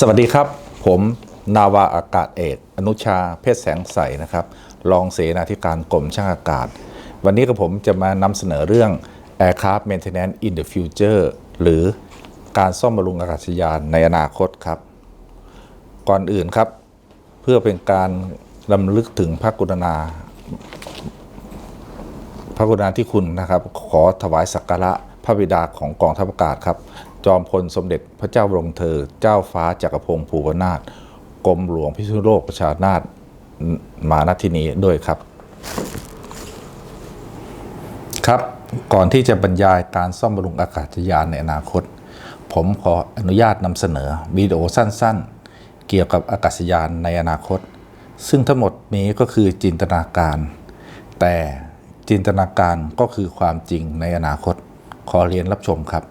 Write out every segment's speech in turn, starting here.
สวัสดีครับ ผมนาวาอากาศเอกอนุชาเพชรแสงใสนะครับรองเสนาธิการกรมช่างอากาศ วันนี้กับผมจะมานำเสนอเรื่อง Aircraft Maintenance in the Future หรือการซ่อมบำรุงอากาศยานในอนาคตครับ ก่อนอื่นครับ เพื่อเป็นการลำลึกถึงพระกรุณา พระกรุณาธิคุณนะครับ ขอถวายสักการะพระบิดาของกองทัพอากาศครับ จอมพลสมเด็จพระเจ้าบรมเธอ เจ้าฟ้าจักรพงศ์ภูวนาถกรมหลวงพิษณุโลกประชานาถมาณที่นี้ด้วยครับ ครับก่อนที่จะบรรยายการซ่อมบำรุงอากาศยานในอนาคต ผมขออนุญาตนำเสนอวิดีโอสั้นๆ เกี่ยวกับอากาศยานในอนาคต ซึ่งทั้งหมดนี้ก็คือจินตนาการ แต่จินตนาการก็คือความจริงในอนาคต ขอเรียนรับชมครับ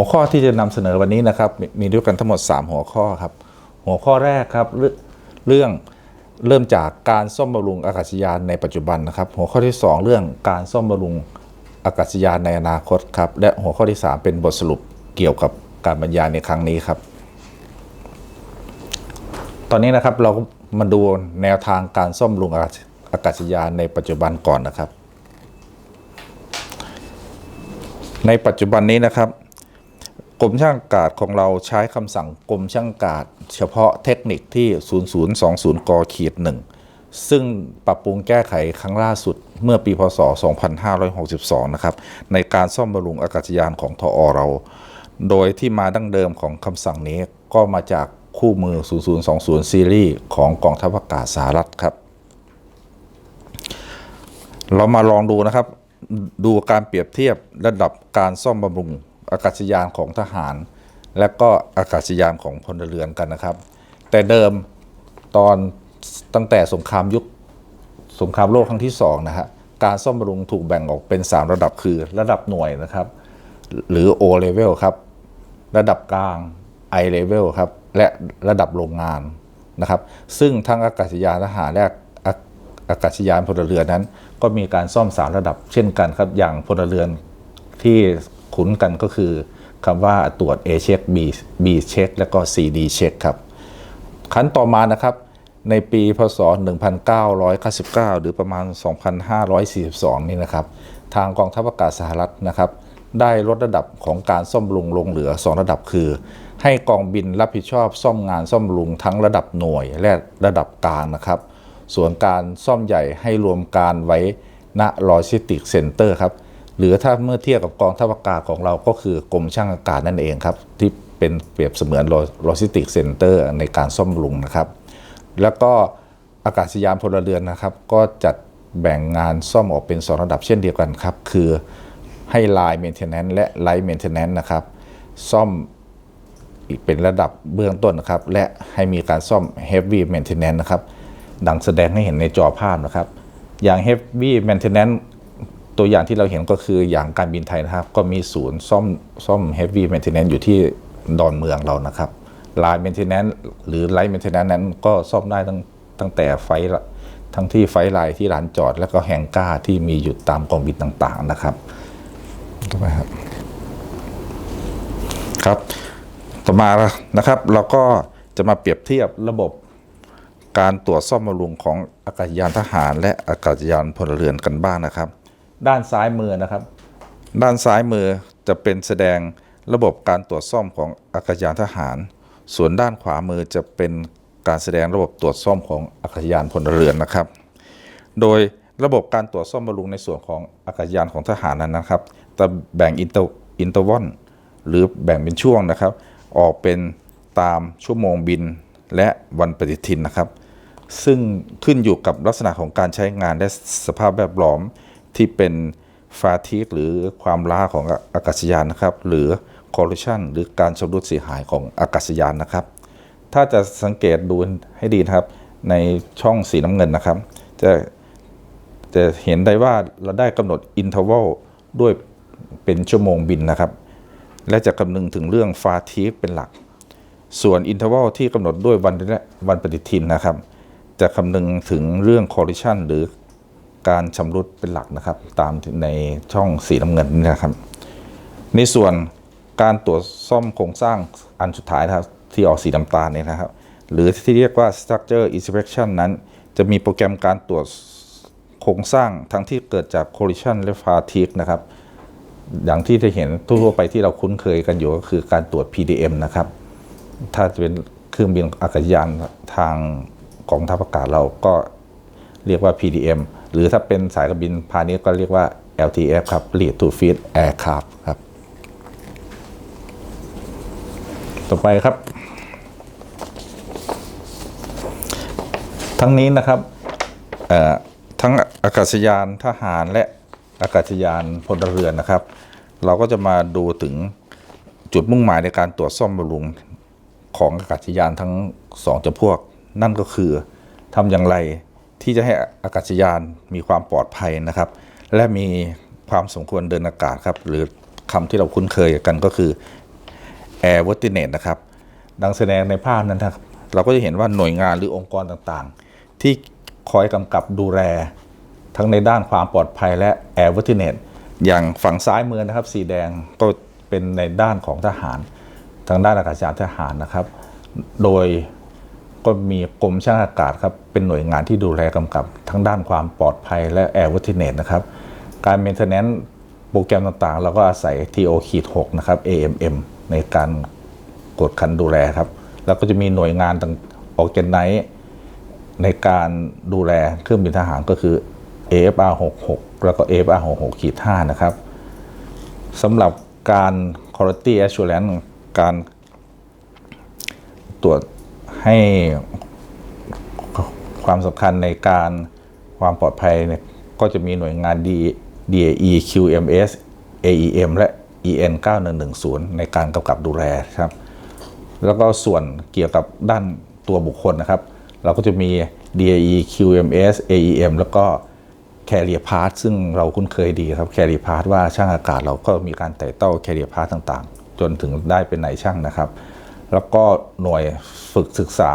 หัวข้อที่จะนำเสนอวันนี้นะครับมมีด้วยกันทั้งหมด 3 หัวข้อครับ หัวข้อแรกครับเรื่องเริ่มจากการซ่อมบำรุงอากาศยานในปัจจุบันนะครับ หัวข้อที่ 2 เรื่องการซ่อมบำรุงอากาศยานในอนาคตครับ และหัวข้อที่ 3 เป็นบทสรุปเกี่ยวกับการบรรยายในครั้งนี้ครับ ตอนนี้นะครับเรามาดูแนวทางการซ่อมบำรุงอากาศยานในปัจจุบันก่อนนะครับ ในปัจจุบันนี้นะครับ กรมช่างอากาศของเราใช้คำสั่งกรมช่างอากาศเฉพาะเทคนิคที่ 0020กขีดหนึ่งซึ่งปรับปรุงแก้ไขครั้งล่าสุดเมื่อปีพศ 2562 นะครับ ในการซ่อมบำรุงอากาศยานของทอเรา โดยที่มาดั้งเดิมของคำสั่งนี้ก็มาจากคู่มือ 0020 ซีรีส์ของกองทัพอากาศสหรัฐครับ เรามาลองดูนะครับ ดูการเปรียบเทียบระดับการซ่อมบำรุง อากาศยานของทหาร และก็อากาศยานของพลเรือนกันนะครับ แต่เดิมตอนตั้งแต่สงครามยุคสงครามโลกครั้งที่สองนะฮะการซ่อมบำรุงถูกแบ่งออกเป็น 3 ระดับคือระดับหน่วยนะครับ หรือ O level ครับ ระดับกลาง I level ครับ และระดับโรงงานนะครับ ซึ่งทั้งอากาศยานทหารและอาอากาศยานพลเรือนนั้น ก็มีการซ่อมสามระดับเช่นกันครับ อย่างพลเรือนที่ คุ้นกันก็คือคำว่าตรวจ A check B B check และก็ CD check ครับขั้นต่อมานะครับในปีพศ 1999 หรือประมาณ 2542 นี่นะครับ ทางกองทัพอากาศสหรัฐนะครับ ได้ลดระดับของการซ่อมบำรุงลงเหลือ 2 ระดับคือ ให้กองบินรับผิดชอบซ่อมงานซ่อมบำรุงทั้งระดับหน่วยและระดับกลางนะครับ ส่วนการซ่อมใหญ่ให้รวมการไว้ณโลจิสติกเซ็นเตอร์ครับ หรือถ้าเมื่อเทียบกับกองทัพอากาศของเราก็คือกรมช่างอากาศนั่นเองครับ ที่เป็นเปรียบเสมือนโลจิสติกเซ็นเตอร์ในการซ่อมบำรุงนะครับ แล้วก็อากาศยานพลเรือนนะครับ ก็จัดแบ่งงานซ่อมออกเป็น 2 ระดับเช่นเดียวกันครับ คือให้ไลน์เมนเทนแนนซ์และไลท์เมนเทนแนนซ์นะครับ ซ่อมอีกเป็นระดับเบื้องต้นนะครับ และให้มีการซ่อม heavy maintenance นะครับ ดังแสดงให้เห็นในจอภาพนะครับ อย่าง heavy maintenance ตัวอย่างที่เราเห็นก็คืออย่างการบินไทยนะครับ ก็มีศูนย์ซ่อมซ่อม heavy maintenance อยู่ที่ดอนเมืองเรานะครับ line maintenance หรือ light maintenance นั้นก็ซ่อมได้ตั้งตั้งแต่ไฟละทั้งที่ไฟล์ไลน์ที่ร้านจอด แล้วก็แฮงก้าที่มีอยู่ตามกองบินต่างๆนะครับต่อไปครับครับต่อมานะครับ เราก็จะมาเปรียบเทียบระบบการตรวจซ่อมบำรุงของอากาศยานทหาร และอากาศยานพลเรือนกันบ้างนะครับ ด้านซ้ายมือนะครับ ด้านซ้ายมือจะเป็นแสดงระบบการตรวจซ่อมของอากาศยานทหาร ส่วนด้านขวามือจะเป็นการแสดงระบบตรวจซ่อมของอากาศยานพลเรือนนะครับ โดยระบบการตรวจซ่อมบำรุงในส่วนของอากาศยานของทหารนั้นนะครับจะแบ่งอินเตอร์อินเตอร์วอนหรือแบ่งเป็นช่วงนะครับ ออกเป็นตามชั่วโมงบินและวันปฏิทินนะครับ ซึ่งขึ้นอยู่กับลักษณะของการใช้งานและสภาพแวดล้อม ที่เป็นฟาทีกหรือความล้าของอากาศยานนะครับ หรือ collision หรือการชำรุดเสียหายของอากาศยานนะครับ ถ้าจะสังเกตดูให้ดีนะครับ ในช่องสีน้ำเงินนะครับ จะจะเห็นได้ว่าเราได้กำหนดอินเทอร์วัลด้วยเป็นชั่วโมงบินนะครับ และจะคำนึงถึงเรื่องฟาทีกเป็นหลัก ส่วนอินเทอร์วัลที่กำหนดด้วยวันละวันปฏิทินนะครับ จะคำนึงถึงเรื่อง collision หรือ การชำรุดเป็นหลักนะครับ ตามในช่องสีน้ำเงินนี่นะครับ ในส่วนการตรวจซ่อมโครงสร้างอันสุดท้ายนะครับ ที่ออกสีน้ำตาลเนี่ยนะครับ หรือที่เรียกว่า structure inspection นั้น จะมีโปรแกรมการตรวจโครงสร้างทั้งที่เกิดจาก collision และ fatigue นะครับ อย่างที่จะเห็นทั่วไปที่เราคุ้นเคยกันอยู่ก็คือการตรวจ PDM นะครับ ถ้าเป็นเครื่องบินอากาศยานทางกองทัพอากาศเราก็ เรียกว่า PDM หรือถ้าเป็นสายการบินพาณิชย์ก็เรียกว่า LTF ครับ Lead to Feed Aircraft ครับ ต่อไปครับ ทั้งนี้นะครับทั้งอากาศยานทหารและอากาศยานพลเรือนนะครับ เราก็จะมาดูถึงจุดมุ่งหมายในการตรวจซ่อมบำรุงของอากาศยานทั้งสองจำพวก นั่นก็คือทำอย่างไร ที่จะให้อากาศยานมีความปลอดภัยนะครับ และมีความสมควรเดินอากาศครับ หรือคำที่เราคุ้นเคยกันก็คือ Air w o r t i n e t นะครับ ดังแสดงในภาพนั้นนะครับ เราก็จะเห็นว่าหน่วยงานหรือองค์กรต่างๆ ที่คอยกำกับดูแล ทั้งในด้านความปลอดภัยและ Air w o r t i n e t อย่างฝั่งซ้ายมือนะครับ สีแดงก็เป็นในด้านของทหาร ทางด้านอากาศยานทหารนะครับ โดย ก็มีกรมช่างอากาศครับเป็นหน่วยงานที่ดูแลกำกับ ทั้งด้านความปลอดภัยและ Air w o r t i n e t นะครับ การ maintenance โปรแกรมต่างๆ เราก็อาศัย TO ขีด6นะครับ AMM ในการกดขันดูแลครับ แล้วก็จะมีหน่วยงานต่างออกเกนไนในการดูแลเครื่องบินทหารก็คือ AFR 66 แล้วก็ AFR 66ขีด5นะครับสำหรับการ quality assurance การตรวจ ให้ความสำคัญในการความปลอดภัยเนี่ยก็จะมีหน่วยงาน D DAE QMS AEM และ EN 9110 ในการกำกับดูแลครับ แล้วก็ส่วนเกี่ยวกับด้านตัวบุคคลนะครับ เราก็จะมี DAE QMS AEM แล้วก็ Carrier Part ซึ่งเราคุ้นเคยดีครับ Carrier Part ว่าช่างอากาศเราก็มีการไต่เต้า Carrier Part ต่างๆ จนถึงได้เป็นนายช่างนะครับ แล้วก็หน่วยฝึกศึกษา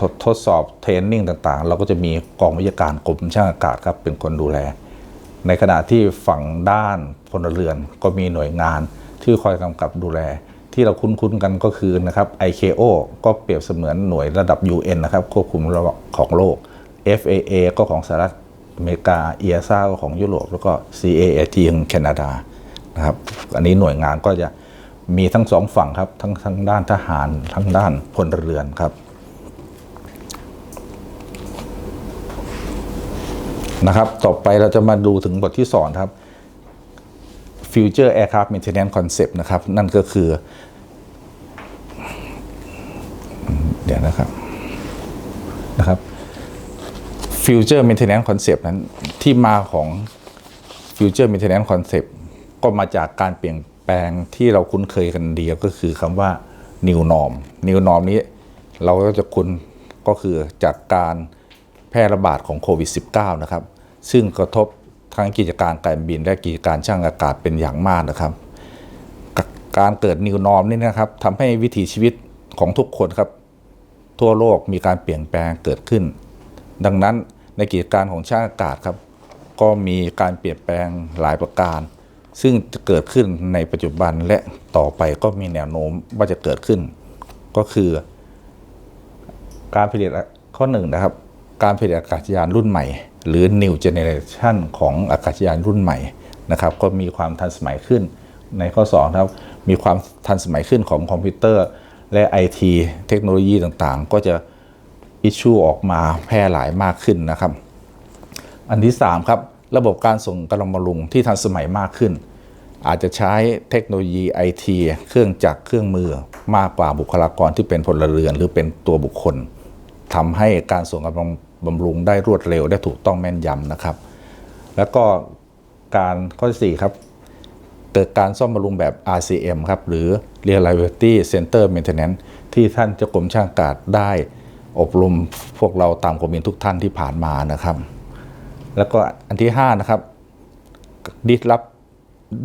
ทดทดสอบเทรนนิ่งต่างๆ เราก็จะมีกองวิทยาการกรมช่างอากาศครับเป็นคนดูแล ในขณะที่ฝั่งด้านพลเรือนก็มีหน่วยงานที่คอยกำกับดูแล ที่เราคุ้นๆกันก็คือนะครับ ICAO ก็เปรียบเสมือนหน่วยระดับ UN นะครับควบคุมระของโลก FAA ก็ของสหรัฐอเมริกา EASA ก็ของยุโรปแล้วก็ CAAT ของแคนาดานะครับอันนี้หน่วยงานก็จะ มีทั้งสองฝั่งครับ ทั้งทั้งด้านทหาร ทั้งด้านพลเรือนครับ นะครับ ต่อไปเราจะมาดูถึงบทที่สอนครับ Future Aircraft Maintenance Concept นะครับ นั่นก็คือ เดี๋ยวนะครับนะครับ Future Maintenance Concept นั้นที่มาของ Future Maintenance Concept ก็มาจากการเปลี่ยน ลงที่เราคุ้นเคยกันดีก็คือคำว่า New Norm New Norm นี้เราก็จะคุ้นก็คือจากการแพร่ระบาดของโควิด -19 นะครับ ซึ่งกระทบทั้งกิจการการบินและกิจการช่างอากาศเป็นอย่างมากนะครับ การเกิด New Norm นี่นะครับทำให้วิถีชีวิตของทุกคนครับ ทั่วโลกมีการเปลี่ยนแปลงเกิดขึ้น ดังนั้นในกิจการของช่างอากาศครับ ก็มีการเปลี่ยนแปลงหลายประการ ซึ่งจะเกิดขึ้นในปัจจุบันและต่อไปก็มีแนวโน้มว่าจะเกิดขึ้น ก็คือ การผลิตข้อหนึ่งนะครับ การผลิตอากาศยานรุ่นใหม่ หรือ New Generation ของอากาศยานรุ่นใหม่นะครับ ก็มีความทันสมัยขึ้น ในข้อ2ครับมีความทันสมัยขึ้นของคอมพิวเตอร์ และ IT เทคโนโลยีต่างๆ ก็จะอิชชูออกมาแพร่หลายมากขึ้นนะครับ อันที่ 3 ครับ ระบบการส่งกำลังบำรุงที่ทันสมัยมากขึ้น อาจจะใช้เทคโนโลยีไอทีเครื่องจักรเครื่องมือมากกว่าบุคลากรที่เป็นพลเรือน หรือเป็นตัวบุคคลทำให้การส่งกำลังบำรุงได้รวดเร็วได้ถูกต้องแม่นยำนะครับ แล้วก็การข้อที่สี่ครับเกิดการซ่อมบำรุงแบบ RCM ครับ หรือ Reliability Center Maintenance ที่ท่านเจ้ากรมช่างอากาศได้ อบรมพวกเราตามกรมินทุกท่านที่ผ่านมานะครับ แล้วก็อันที่5นะครับ disrupt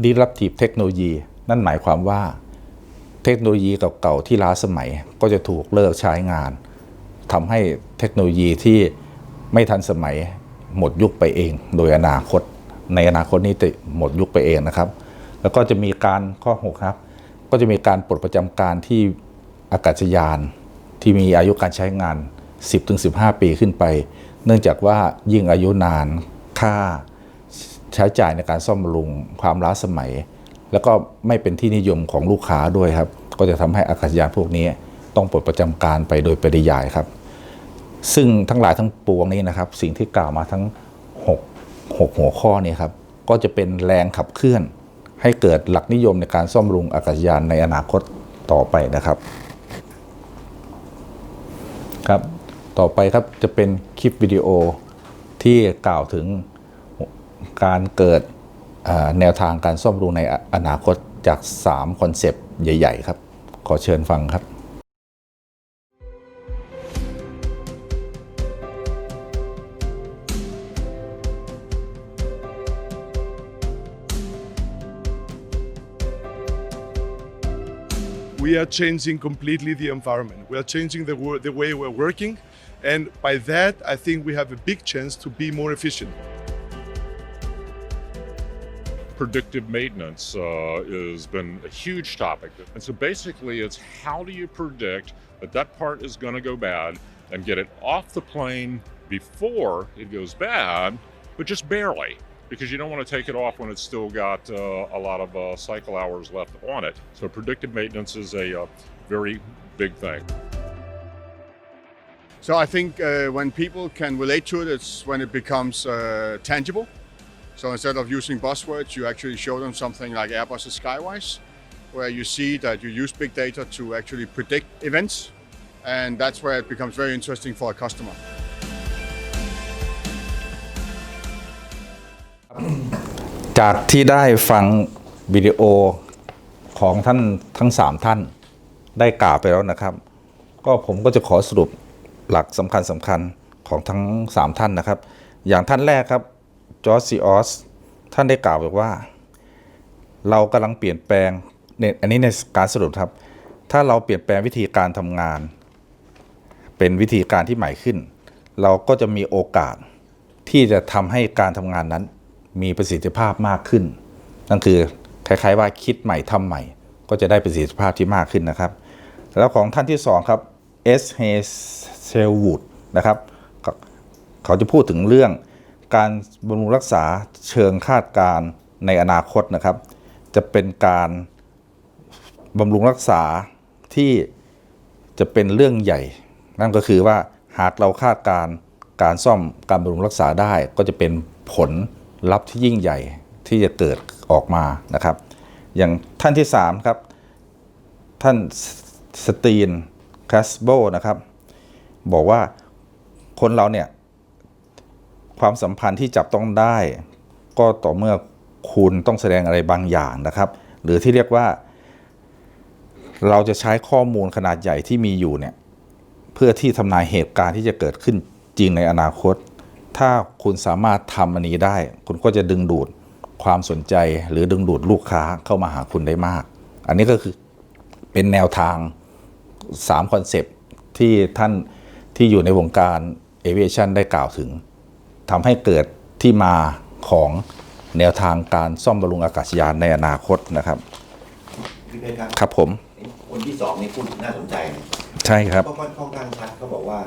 disruptive technology นั่นหมายความว่าเทคโนโลยีเก่าๆที่ล้าสมัยก็จะถูกเลิกใช้งานทำให้เทคโนโลยีที่ไม่ทันสมัยหมดยุคไปเอง โดยอนาคต ในอนาคตนี้จะหมดยุคไปเองนะครับ แล้วก็จะมีการข้อ6ครับก็จะมีการปลดประจำการที่อากาศยานที่มีอายุการใช้งาน 10-15 ปีขึ้นไป เนื่องจากว่ายิ่งอายุนานค่าใช้จ่ายในการซ่อมบำรุงความล้าสมัย แล้วก็ไม่เป็นที่นิยมของลูกค้าด้วยครับ ก็จะทำให้อากาศยานพวกนี้ต้องปลดประจำการไปโดยปริยายครับ ซึ่งทั้งหลายทั้งปวงนี้นะครับ สิ่งที่กล่าวมาทั้ง 6 6 หัวข้อนี้ครับก็จะเป็นแรงขับเคลื่อน ให้เกิดหลักนิยมในการซ่อมบำรุงอากาศยานในอนาคตต่อไปนะครับครับ ต่อไปครับจะเป็นคลิปวิดีโอที่กล่าวถึงการเกิดแนวทางการซ่อมรุงในอนาคตจาก 3 คอนเซปต์ใหญ่ ๆ ครับ ขอเชิญฟังครับ we are changing completely the environment. We are changing the, the way we're working. And by that, I think we have a big chance to be more efficient. predictive maintenance uh, has been a huge topic. And so basically, it's how do you predict that that part is going to go bad and get it off the plane before it goes bad, but just barely. Because you don't want to take it off when it's still got uh, a lot of uh, cycle hours left on it. So, predictive maintenance is a uh, very big thing. So I think uh, when people can relate to it, it's when it becomes uh, tangible. So instead of using buzzwords, you actually show them something like Airbus Skywise, where you see that you use big data to actually predict events, and that's where it becomes very interesting for a customer. จากที่ได้ฟังวิดีโอของท่านทั้ง 3 ท่านได้กล่าวไปแล้วนะครับ ก็ผมก็จะขอสรุป หลักสำคัญสำคัญของทั้ง 3 ท่านนะครับ อย่างท่านแรกครับจอร์ซีออสท่านได้กล่าวบอกว่า เรากำลังเปลี่ยนแปลงเนี่ยอันนี้ในการสรุปครับ ถ้าเราเปลี่ยนแปลงวิธีการทำงาน เป็นวิธีการที่ใหม่ขึ้น เราก็จะมีโอกาสที่จะทำให้การทำงานนั้น มีประสิทธิภาพมากขึ้น นั่นคือคล้ายๆว่าคิดใหม่ทำใหม่ ก็จะได้ประสิทธิภาพที่มากขึ้นนะครับ แล้วของท่านที่สองครับ S. h a s e l w o o d นะครับเขาจะพูดถึงเรื่องการบำรุงรักษาเชิงคาดการณ์ในอนาคตนะครับ จะเป็นการบำรุงรักษาที่จะเป็นเรื่องใหญ่ นั่นก็คือว่าหากเราคาดการณ์การซ่อมการบำรุงรักษาได้ ก็จะเป็นผลลัพธ์ที่ยิ่งใหญ่ที่จะเกิดออกมานะครับ อย่างท่านที่3ครับ ท่านสตีน คาสโบนะครับ บอกว่าคนเราเนี่ย ความสัมพันธ์ที่จับต้องได้ ก็ต่อเมื่อคุณต้องแสดงอะไรบางอย่างนะครับ หรือที่เรียกว่า เราจะใช้ข้อมูลขนาดใหญ่ที่มีอยู่เนี่ย เพื่อที่ทำนายเหตุการณ์ที่จะเกิดขึ้นจริงในอนาคต ถ้าคุณสามารถทำอันนี้ได้ คุณก็จะดึงดูดความสนใจหรือดึงดูดลูกค้าเข้ามาหาคุณได้มาก อันนี้ก็คือเป็นแนวทาง 3คอนเซปต์ที่ท่านที่อยู่ในวงการเอเวชันได้กล่าวถึงทำให้เกิดที่มาของแนวทางการซ่อมบำรุงอากาศยานในอนาคตนะครับพี่เพชรครับครับผมคนที่สองนี่พูดน่าสนใจนะใช่ครับเพราะมันค่อนข้างชัดเขาบอกว่า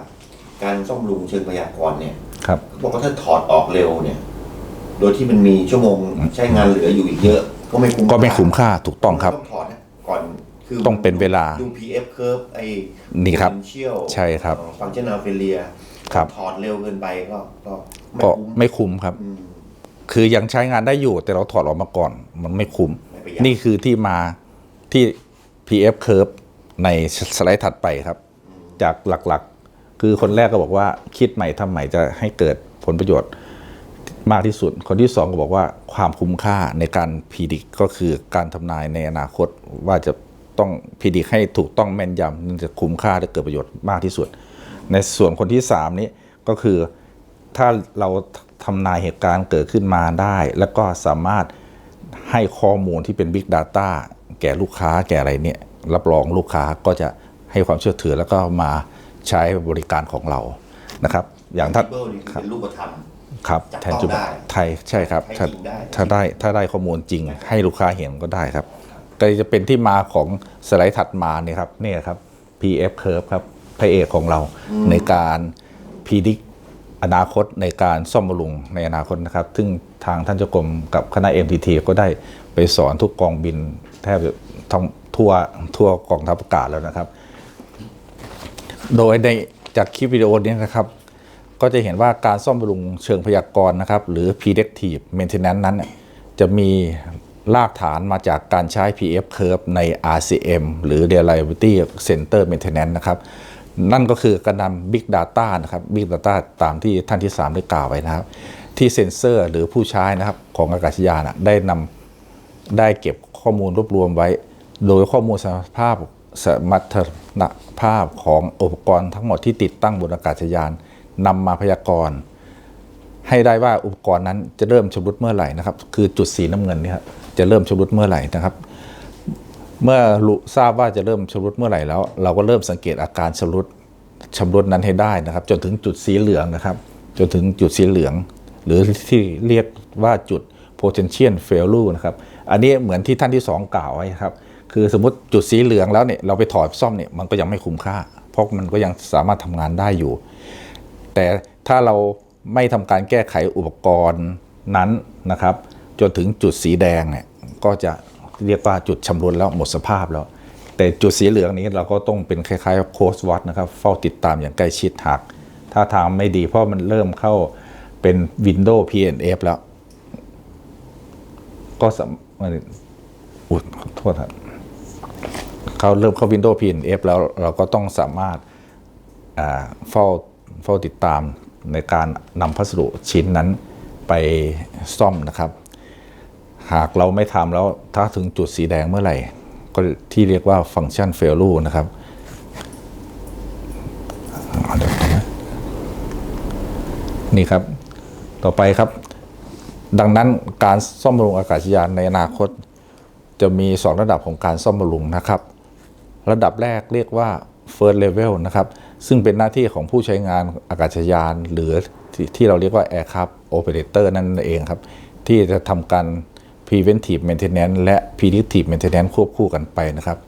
การซ่อมบำรุงเชิงพยากรณ์เนี่ยครับเขาบอกว่าถ้าถอดออกเร็วเนี่ย โดยที่มันมีชั่วโมงใช้งานเหลืออยู่อีกเยอะ ก็ไม่คุ้มก็ไม่คุ้มค่าถูกต้องครับต้องถอดนะก่อน คือต้องเป็นเวลา ดู PF curve ไอ้นี่ครับ potential ใช่ครับ ฟังชั่นอาเฟเลียครับ ถอดเร็วเกินไปก็ก็ไม่ก็คุ้มไม่คุ้มครับ อืม คือยังใช้งานได้อยู่ แต่เราถอดออกมาก่อน มันไม่คุ้ม ไม่ประหยัด นี่คือที่มาที่ PF curve ในสไลด์ถัดไปครับ จากหลักๆ คือคนแรกก็บอกว่าคิดใหม่ทำใหม่จะให้เกิดผลประโยชน์มากที่สุด คนที่สองก็บอกว่าความคุ้มค่าในการพีดิกก็คือการทำนายในอนาคตว่าจะ ต้องพีดิกให้ถูกต้องแม่นยำมันจะคุ้มค่าและเกิดประโยชน์มากที่สุด ในส่วนคนที่สามนี้ก็คือถ้าเราทำนายเหตุการณ์เกิดขึ้นมาได้ แล้วก็สามารถให้ข้อมูลที่เป็น Big Data แก่ลูกค้าแก่อะไรเนี่ย รับรองลูกค้าก็จะให้ความเชื่อถือแล้วก็มาใช้บริการของเรานะครับ อย่างถ้า Tangible นี่คือเป็นรูปธรรมครับจับแทนต้องจุดได้ไทยใช่ครับใช้ถ้าจริงได้ถ้าได้ถ้าได้ข้อมูลจริง ให้ลูกค้าเห็นก็ได้ครับ ก็จะเป็นที่มาของสไลด์ถัดมาเนี่ยครับเนี่ยครับ PF curve ครับพระเอกของเราในการพิจิกอนาคตในการซ่อมบำรุงในอนาคตนะครับ ซึ่งทางท่านเจ้ากรมกับคณะ MTT ก็ได้ไปสอนทุกกองบินแทบจะทั้งทั่วทั่วกองทัพอากาศแล้วนะครับ โดยในจากคลิปวิดีโอนี้นะครับ ก็จะเห็นว่าการซ่อมบำรุงเชิงพยากรณ์นะครับ หรือ predictive maintenance นั้นเนี่ยจะมี รากฐานมาจากการใช้ PF curve ใน RCM หรือ reliability center maintenance นะครับ นั่นก็คือการนำ big data นะครับ big data ตามที่ท่านที่ 3 ได้กล่าวไว้นะครับ ที่เซ็นเซอร์หรือผู้ใช้นะครับของอากาศยานะได้นำได้เก็บข้อมูลรวบรวมไว้ โดยข้อมูลสมรรถภาพสมรรถภาพของอุปกรณ์ทั้งหมดที่ติดตั้งบนอากาศยานนำมาพยากรณ์ให้ได้ว่าอุปกรณ์นั้นจะเริ่มชำรุดเมื่อไหร่นะครับ คือจุดสีน้ำเงินนี่ครับ จะเริ่มชำรุดเมื่อไหร่นะครับ เมื่อรู้ทราบว่าจะเริ่มชำรุดเมื่อไหร่แล้ว เราก็เริ่มสังเกตอาการชำรุดชำรุดนั้นให้ได้นะครับ จนถึงจุดสีเหลืองนะครับ จนถึงจุดสีเหลือง หรือที่เรียกว่าจุด potential failure นะครับ อันนี้เหมือนที่ท่านที่สองกล่าวไว้ครับ คือสมมติจุดสีเหลืองแล้วเนี่ยเราไปถอดซ่อมเนี่ยมันก็ยังไม่คุ้มค่า เพราะมันก็ยังสามารถทำงานได้อยู่ แต่ถ้าเราไม่ทำการแก้ไขอุปกรณ์นั้นนะครับ จนถึงจุดสีแดงเนี่ย ก็จะเรียกว่าจุดชำรุดแล้วหมดสภาพแล้ว แต่จุดสีเหลืองนี้เราก็ต้องเป็นคล้ายๆโค้ชวัดนะครับเฝ้าติดตามอย่างใกล้ชิดหากถ้าทางไม่ดีเพราะมันเริ่มเข้าเป็น Windows PNF แล้ว ก็สามอุยขอโทษครับเขาเริ่มเข้า Windows PNF แล้วเราก็ต้องสามารถเฝ้าเฝ้าติดตามในการนำพัสดุชิ้นนั้นไปซ่อมนะครับ หากเราไม่ทำแล้วถ้าถึงจุดสีแดงเมื่อไหร่ ก็ที่เรียกว่าฟังก์ชัน failure นะครับนี่ครับ ต่อไปครับ ดังนั้นการซ่อมบำรุงอากาศยานในอนาคต จะมี 2 ระดับของการซ่อมบำรุงนะครับ ระดับแรกเรียกว่า first level นะครับ ซึ่งเป็นหน้าที่ของผู้ใช้งานอากาศยาน หรือที่ที่เราเรียกว่า aircraft operator นั่นเองครับ ที่จะทำการ preventive maintenance และ predictive maintenance ควบคู่กันไปนะครับ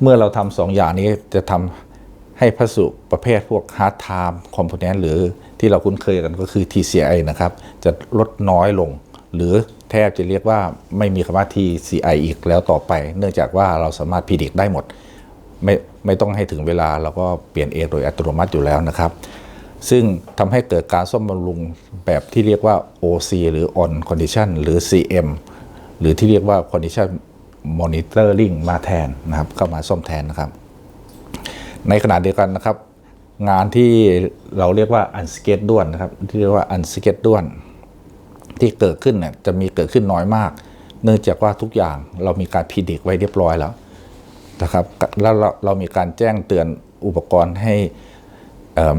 เมื่อเราทำสองอย่างนี้จะทำให้พัสดุประเภทพวก hard time component หรือที่เราคุ้นเคยกันก็คือ TCI นะครับ จะลดน้อยลง หรือแทบจะเรียกว่าไม่มีคำว่า TCI อีกแล้วต่อไป เนื่องจากว่าเราสามารถพิจิกได้หมด ไม่ไม่ต้องให้ถึงเวลาเราก็เปลี่ยนเองโดยอัตโนมัติอยู่แล้วนะครับ ซึ่งทำให้เกิดการซ่อมบำรุงแบบที่เรียกว่า OC หรือ on condition หรือ CM หรือที่เรียกว่า condition monitoring มาแทนนะครับเข้ามาซ่อมแทนนะครับ ในขณะเดียวกันนะครับ งานที่เราเรียกว่า unscheduled นะครับที่เรียกว่า unscheduled ที่เกิดขึ้นเนี่ยจะมีเกิดขึ้นน้อยมาก เนื่องจากว่าทุกอย่างเรามีการพิจิกไว้เรียบร้อยแล้วนะครับแล้วเราเรามีการแจ้งเตือนอุปกรณ์ให้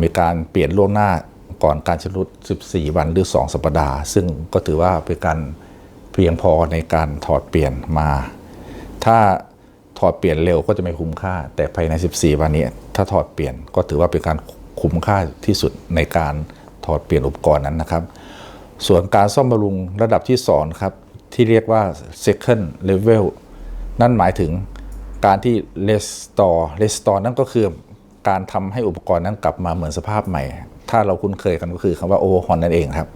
มีการเปลี่ยนล่วงหน้าก่อนการชำรุด 14 วันหรือ 2 สัปดาห์ ซึ่งก็ถือว่าเป็นการเพียงพอในการถอดเปลี่ยนมา ถ้าถอดเปลี่ยนเร็วก็จะไม่คุ้มค่า แต่ภายใน 14 วันนี้ถ้าถอดเปลี่ยนก็ถือว่าเป็นการคุ้มค่าที่สุดในการถอดเปลี่ยนอุปกรณ์นั้นนะครับ ส่วนการซ่อมบำรุงระดับที่2ครับที่เรียกว่า second level นั่นหมายถึงการที่ restore restore นั่นก็คือ การทำให้อุปกรณ์นั้นกลับมาเหมือนสภาพใหม่ ถ้าเราคุ้นเคยกันก็คือคำว่า overhaul นั่นเองครับ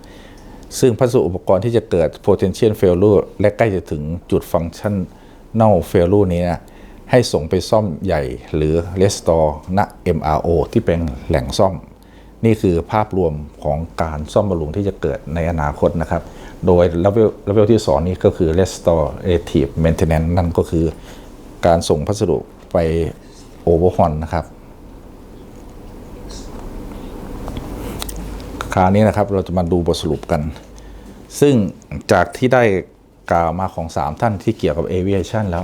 ซึ่งพัสดุอุปกรณ์ที่จะเกิด potential failure และใกล้จะถึงจุด functional failure นี้นะให้ส่งไปซ่อมใหญ่หรือ restore ณ MRO ที่เป็นแหล่งซ่อม นี่คือภาพรวมของการซ่อมบำรุงที่จะเกิดในอนาคตนะครับ โดยเลเวลเลเวลที่ 2 นี้ก็คือ restorative maintenance นั่นก็คือ การส่งพัสดุไป overhaul นะครับ คราวนี้นะครับเราจะมาดูบทสรุปกัน ซึ่งจากที่ได้กล่าวมาของ 3 ท่านที่เกี่ยวกับ aviation แล้ว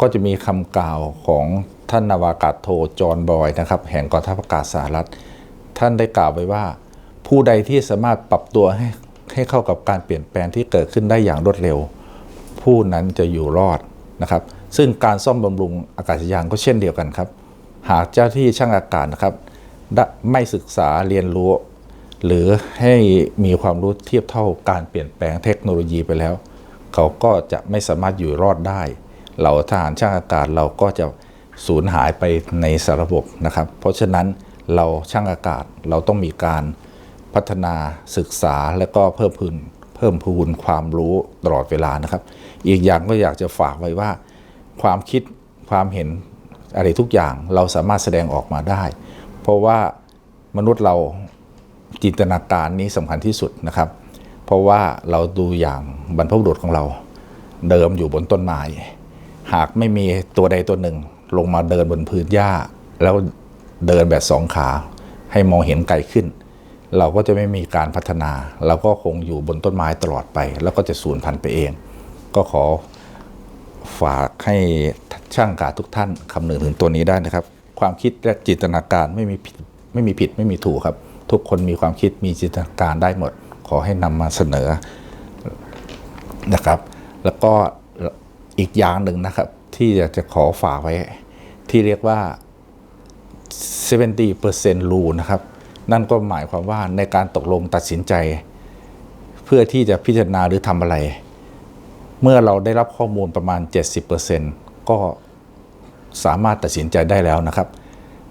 ก็จะมีคำกล่าวของท่านนาวากาศโทจอห์นบอยนะครับ แห่งกองทัพอากาศสหรัฐ ท่านได้กล่าวไว้ว่า ผู้ใดที่สามารถปรับตัวให้ให้เข้ากับการเปลี่ยนแปลงที่เกิดขึ้นได้อย่างรวดเร็ว ผู้นั้นจะอยู่รอดนะครับ ซึ่งการซ่อมบำรุงอากาศยานก็เช่นเดียวกันครับ หากเจ้าที่ช่างอากาศนะครับได้ไม่ศึกษาเรียนรู้ หรือให้มีความรู้เทียบเท่าการเปลี่ยนแปลงเทคโนโลยีไปแล้ว เขาก็จะไม่สามารถอยู่รอดได้เราทหารช่างอากาศเราก็จะสูญหายไปในสารบบนะครับ เพราะฉะนั้นเราช่างอากาศเราต้องมีการพัฒนาศึกษาและก็เพิ่มพูนเพิ่มพูนความรู้ตลอดเวลานะครับ อีกอย่างก็อยากจะฝากไว้ว่า ความคิดความเห็นอะไรทุกอย่างเราสามารถแสดงออกมาได้ เพราะว่ามนุษย์เรา จินตนาการนี้สำคัญที่สุดนะครับ เพราะว่าเราดูอย่างบรรพบุรุษของเรา เดิมอยู่บนต้นไม้หากไม่มีตัวใดตัวหนึ่ง ลงมาเดินบนพื้นหญ้า แล้วเดินแบบสองขา ให้มองเห็นไกลขึ้น เราก็จะไม่มีการพัฒนา เราก็คงอยู่บนต้นไม้ตลอดไป แล้วก็จะสูญพันธุ์ไปเอง ก็ขอฝากให้ช่างกาทุกท่านคำนึงถึงตัวนี้ได้นะครับ ความคิดและจินตนาการไม่มีผิดไม่มีผิดไม่มีถูกครับ ทุกคนมีความคิดมีจินตนาการได้หมด ขอให้นำมาเสนอนะครับ แล้วก็อีกอย่างหนึ่งนะครับ ที่อยากจะขอฝากไว้ ที่เรียกว่า 70% rule นะครับ นั่นก็หมายความว่าในการตกลงตัดสินใจ เพื่อที่จะพิจารณาหรือทำอะไร เมื่อเราได้รับข้อมูลประมาณ 70%ก็สามารถตัดสินใจได้แล้วนะครับ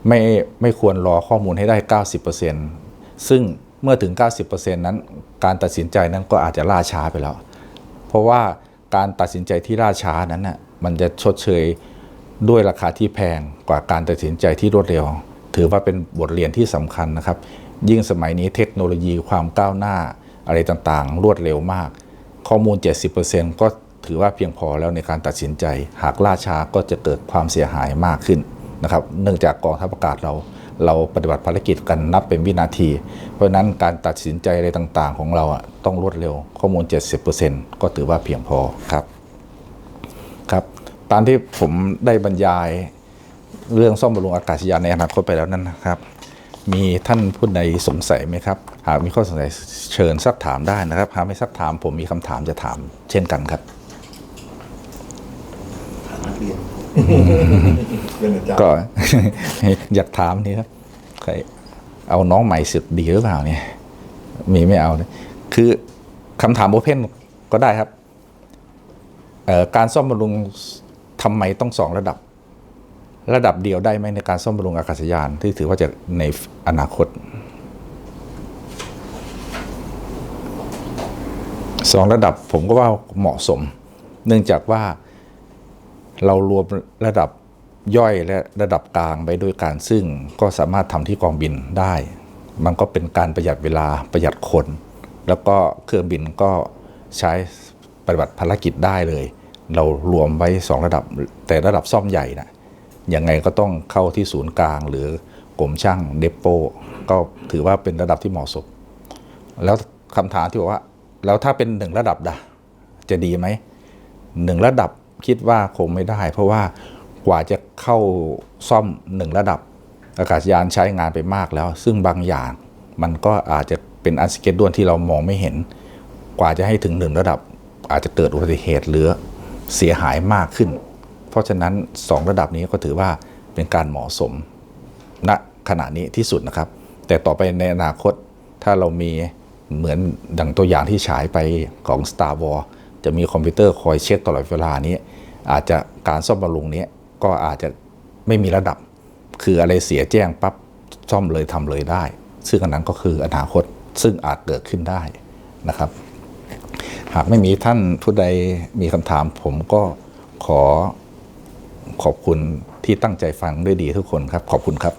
ไม่ไม่ควรรอข้อมูลให้ได้ 90% ซึ่งเมื่อถึง 90%นั้น การตัดสินใจนั้นก็อาจจะล่าช้าไปแล้ว เพราะว่าการตัดสินใจที่ล่าช้านั้นน่ะมันจะชดเชยด้วยราคาที่แพงกว่าการตัดสินใจที่รวดเร็ว ถือว่าเป็นบทเรียนที่สำคัญนะครับ ยิ่งสมัยนี้เทคโนโลยีความก้าวหน้าอะไรต่างๆ รวดเร็วมาก ข้อมูล 70%ก็ถือว่าเพียงพอแล้วในการตัดสินใจ หากล่าช้าก็จะเกิดความเสียหายมากขึ้นนะครับ เนื่องจากกองทัพอากาศเรา เราปฏิบัติภารกิจกันนับเป็นวินาที เพราะนั้นการตัดสินใจอะไรต่างๆ ของเราอะต้องรวดเร็วข้อมูล 70%ก็ถือว่าเพียงพอครับครับตามที่ผมได้บรรยายเรื่องซ่อมบำรุงอากาศยานในอนาคตไปแล้วนั่นนะครับ มีท่านผู้ใดสงสัยไหมครับ หากมีข้อสงสัยเชิญซักถามได้นะครับ หากไม่ซักถามผมมีคำถามจะถามเช่นกันครับ นัก เป็นอาจารย์ก็ อยากถามนี่ครับใครเอาน้องใหม่สึกดีหรือเปล่าเนี่ย มีไม่เอาเนี่คือคำถามโอเพนก็ได้ครับ การซ่อมบำรุงทำไมต้องสองระดับ ระดับเดียวได้ไหมในการซ่อมบำรุงอากาศยานที่ถือว่าจะในอนาคตสองระดับผมก็ว่าเหมาะสม เนื่องจากว่า เรารวมระดับย่อยและระดับกลางไปด้วยกันซึ่งก็สามารถทำที่กองบินได้ มันก็เป็นการประหยัดเวลาประหยัดคน แล้วก็เครื่องบินก็ใช้ปฏิบัติภารกิจได้เลย เรารวมไว้ 2 ระดับ แต่ระดับซ่อมใหญ่นะยังไงก็ต้องเข้าที่ศูนย์กลางหรือกรมช่างเดปโปก็ถือว่าเป็นระดับที่เหมาะสม แล้วคำถามที่บอกว่า แล้วถ้าเป็นหนึ่งระดับดะจะดีไหมหนึ่งระดับ คิดว่าคงไม่ได้ เพราะว่ากว่าจะเข้าซ่อมหนึ่งระดับ อากาศยานใช้งานไปมากแล้ว ซึ่งบางอย่างมันก็อาจจะเป็นอันสเก็ตด้วนที่เรามองไม่เห็น กว่าจะให้ถึงหนึ่งระดับ อาจจะเกิดอุบัติเหตุหรือเสียหายมากขึ้น เพราะฉะนั้นสองระดับนี้ก็ถือว่าเป็นการเหมาะสมณขณะนี้ที่สุดนะครับ แต่ต่อไปในอนาคตถ้าเรามีเหมือนดังตัวอย่างที่ฉายไปของ Star Wars จะมีคอมพิวเตอร์คอยเช็คตลอดเวลานี้ อาจจะการซ่อมบำรุงนี้ก็อาจจะไม่มีระดับ คืออะไรเสียแจ้งปั๊บซ่อมเลยทำเลยได้ ซึ่งอันนั้นก็คืออนาคตซึ่งอาจเกิดขึ้นได้นะครับ หากไม่มีท่านผู้ใดมีคำถาม ผมก็ขอขอบคุณที่ตั้งใจฟังด้วยดีทุกคนครับ ขอบคุณครับ